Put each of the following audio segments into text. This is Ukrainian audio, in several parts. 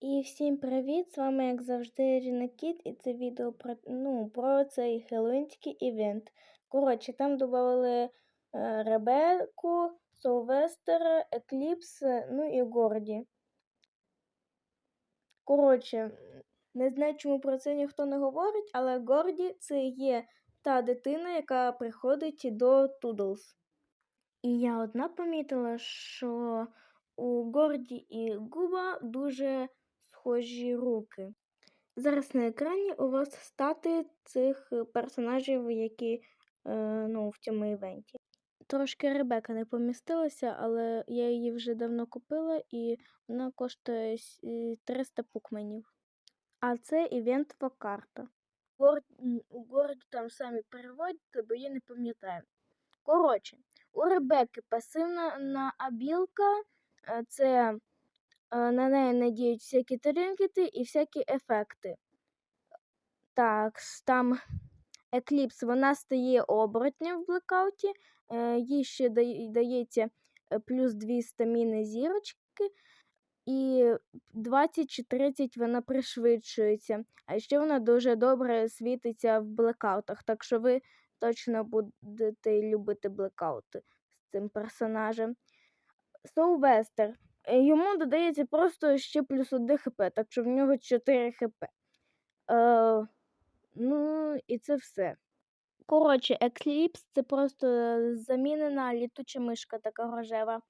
І всім привіт! З вами, як завжди, Ірина Кіт, і це відео про, ну, про цей хеллоуінський івент. Коротше, там додали е, Ребекку, Солвестера, Екліпс, ну і Горді. Коротше, не знаю, чому про це ніхто не говорить, але Горді це є та дитина, яка приходить до Тудлс. І я одна помітила, що у Горді і Губа дуже схожі руки. Зараз на екрані у вас стати цих персонажів, які е, ну, в цьому івенті. Трошки Ребека не помістилася, але я її вже давно купила і вона коштує е, 300 пукменів. А це івентова карта. Гор- У Горді там самі переводять, бо я не пам'ятаю. Коротше, у Ребекки пасивна на абілка, е, це е, на неї надіють всякі тринкети і всякі ефекти. Так, там Екліпс, вона стає оборотнем в блекауті, їй ще дається е, плюс 2 стаміни зірочки, і 20 чи 30 вона пришвидшується. А ще вона дуже добре світиться в блекаутах, так що ви точно будете любити блекаути з цим персонажем. Соувестер. Йому додається просто ще плюс 1 хп, так що в нього 4 хп. Е, ну, і це все. Коротше, Екліпс це просто замінена літуча мишка така рожева.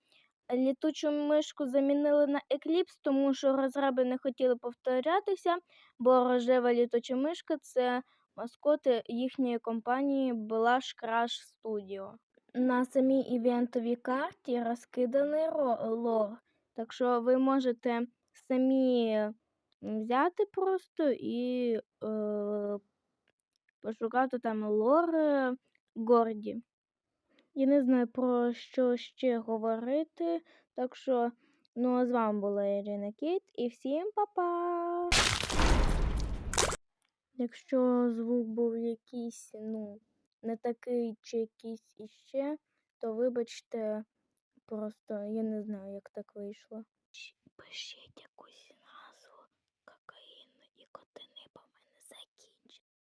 Літучу мишку замінили на Екліпс, тому що розраби не хотіли повторятися, бо рожева літуча мишка це маскот їхньої компанії Blush Crash Studio. На самій івентовій карті розкиданий ро- лор, так що ви можете самі взяти просто і е, пошукати там лор Горді. Я не знаю про що ще говорити, так що ну а з вами була Ірина Кіт і всім па-па! Якщо звук був якийсь, ну, не такий чи якийсь іще, то вибачте, просто я не знаю, як так вийшло. Пишіть